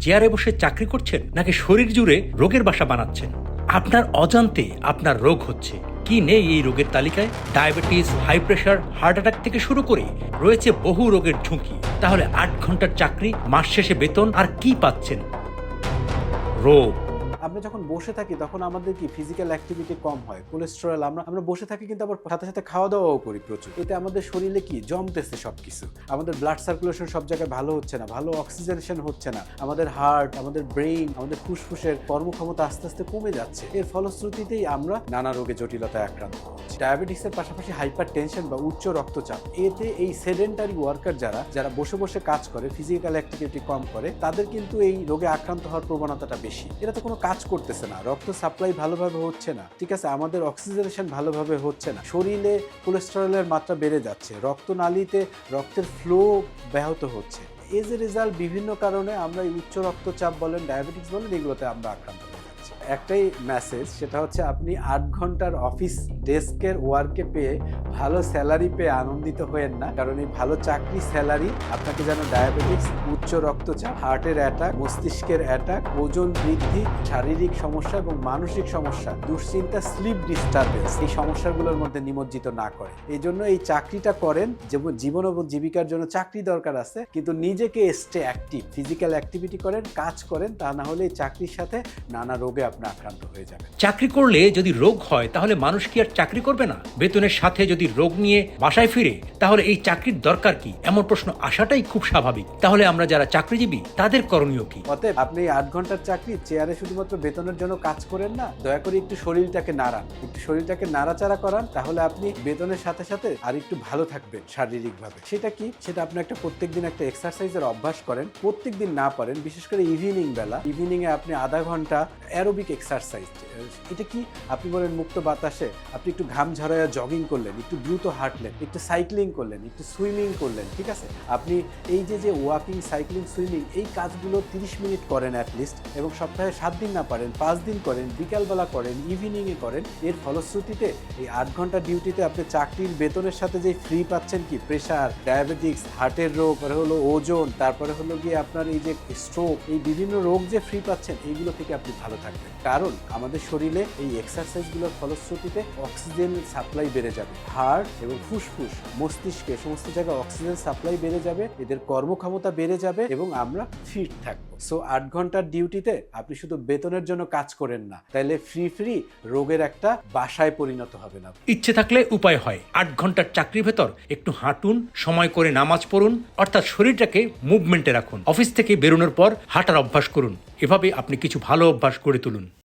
চেয়ারে বসে চাকরি করছেন নাকি শরীর জুড়ে রোগের বাসা বানাচ্ছেন? আপনার অজান্তে আপনার রোগ হচ্ছে। কি নেই এই রোগের তালিকায়? Diabetes high pressure heart attack থেকে শুরু করে রয়েছে বহু রোগের ঝুঁকি। তাহলে আট ঘণ্টার চাকরি, মাস শেষে বেতন, আর কি পাচ্ছেন? রোগ। আমরা যখন বসে থাকি, তখন আমাদের কি ফিজিক্যাল অ্যাক্টিভিটি কম হয়? কোলেস্টেরল আমরা আমরা বসে থাকি কিন্তু আবার সাথে সাথে খাওয়া দাওয়াও করি প্রচুর। এতে আমাদের শরীরে কি জমতেছে সব কিছু আমাদের ব্লাড সার্কুলেশন সব জায়গায় ভালো হচ্ছে না, ভালো অক্সিজেনেশন হচ্ছে না। আমাদের হার্ট আমাদের ব্রেইন আমাদের ফুসফুসের কর্মক্ষমতা আস্তে আস্তে কমে যাচ্ছে। এর ফলশ্রুতিতেই আমরা নানা রোগে জটিলতায় আক্রান্ত ডায়াবেটিসের পাশাপাশি হাইপার টেনশন বা উচ্চ রক্তচাপ, এতে এই সেডেন্টারি ওয়ার্কার যারা যারা বসে বসে কাজ করে ফিজিক্যাল অ্যাক্টিভিটি কম করে, তাদের কিন্তু এই রোগে আক্রান্ত হওয়ার প্রবণতাটা বেশি। এটা তো কোনো কাজ করতেছে না, রক্ত সাপ্লাই ভালোভাবে হচ্ছে না, ঠিক আছে? আমাদের অক্সিজেনেশন ভালোভাবে হচ্ছে না। শরীরে কোলেস্টেরলের মাত্রা বেড়ে যাচ্ছে, রক্তনালীতে রক্তের ফ্লো ব্যাহত হচ্ছে। এজ এ রেজাল্ট বিভিন্ন কারণে আমরা এই উচ্চ রক্তচাপ বলেন ডায়াবেটিস বলেন, এগুলোতে আমরা আক্রান্ত একটাই মেসেজ সেটা হচ্ছে আপনি আট ঘণ্টার অফিস ডেস্কের ওয়ার্কে পেয়ে ভালো স্যালারি পেয়ে আনন্দিত হয়েন না। কারণ এই ভালো চাকরি স্যালারি আপনাকে যেন ডায়াবেটিস উচ্চ রক্তচাপ হার্টের অ্যাটাক মস্তিষ্কের অ্যাটাক ওজন বৃদ্ধি, শারীরিক সমস্যা এবং মানসিক সমস্যা, দুশ্চিন্তা স্লিপ ডিস্টারবেন্স এই সমস্যাগুলোর মধ্যে নিমজ্জিত না করে। এই জন্য এই চাকরিটা করেন যেমন জীবন এবং জীবিকার জন্য চাকরি দরকার আছে, কিন্তু নিজেকে স্টে অ্যাক্টিভ ফিজিক্যাল অ্যাক্টিভিটি করেন, কাজ করেন, তা না হলে এই চাকরির সাথে নানা রোগে আপনি আক্রান্ত হয়ে যাবেন। চাকরি করলে যদি রোগ হয় তাহলে মানুষ কি আর চাকরি করবে না? বেতনের সাথে যদি রোগ নিয়ে বাসায় ফিরে তাহলে এই চাকরির দরকার কি? এমন প্রশ্ন আসাটাই খুব স্বাভাবিক। তাহলে আমরা যারা চাকরিজীবী তাদের করণীয় কি? অতএব আপনি আট ঘণ্টার চাকরি চেয়ারে শুধুমাত্র বেতনের জন্য কাজ করেন না দয়া করে একটু শরীরটাকে নাড়ান। একটু শরীরটাকে নাড়াচাড়া করান তাহলে আপনি বেতনের সাথে সাথে আর একটু ভালো থাকবেন শারীরিকভাবে। সেটা কি? সেটা আপনি একটা প্রত্যেকদিন একটা এক্সারসাইজের অভ্যাস করেন। প্রত্যেকদিন না পারেন বিশেষ করে ইভিনিং বেলা। ইভিনিং এ আপনি আধা ঘণ্টা অ্যারোবিক এক্সারসাইজ এটা কি আপনি বলেন মুক্ত বাতাসে আপনি একটু ঘাম ঝরাইয়া জগিং করলেন, একটু দ্রুত হাঁটলেন, একটু সাইক্লিং করলেন, একটু সুইমিং করলেন, ঠিক আছে? আপনি এই যে যে ওয়াকিং সাইক্লিং সুইমিং এই কাজগুলো তিরিশ মিনিট করেন অ্যাটলিস্ট এবং সপ্তাহে সাত দিন না পারেন, পাঁচ দিন করেন, বিকালবেলা করেন ইভিনিংয়ে করেন, এর ফলশ্রুতিতে এই আট ঘণ্টা ডিউটিতে আপনি চাকরির বেতনের সাথে যে ফ্রি পাচ্ছেন কি? প্রেশার ডায়াবেটিক্স হার্টের রোগ পরে হলো ওজন, তারপরে হলো গিয়ে আপনার এই যে স্ট্রোক এই বিভিন্ন রোগ যে ফ্রি পাচ্ছেন, এইগুলো থেকে আপনি ভালো থাকবেন। কারণ আমাদের শরীরে এই এক্সারসাইজগুলোর ফলশ্রুতিতে অক্সিজেন সাপ্লাই বেড়ে যাবে। হার্ট এবং ফুসফুস, মস্তিষ্কে সমস্ত জায়গায় অক্সিজেন সাপ্লাই বেড়ে যাবে, এদের কর্মক্ষমতা বেড়ে যাবে এবং আমরা ফিট থাকব। সো আট ঘণ্টার ডিউটিতে আপনি শুধু বেতনের জন্য কাজ করেন না তাহলে ফ্রি ফ্রি রোগের একটা বাসায় পরিণত হবে না ইচ্ছে থাকলে উপায় হয়। আট ঘণ্টার চাকরির ভেতর একটু হাঁটুন, সময় করে নামাজ পড়ুন, অর্থাৎ শরীরটাকে মুভমেন্টে রাখুন। অফিস থেকে বেরোনোর পর হাঁটার অভ্যাস করুন। এভাবে আপনি কিছু ভালো অভ্যাস Capitolul 1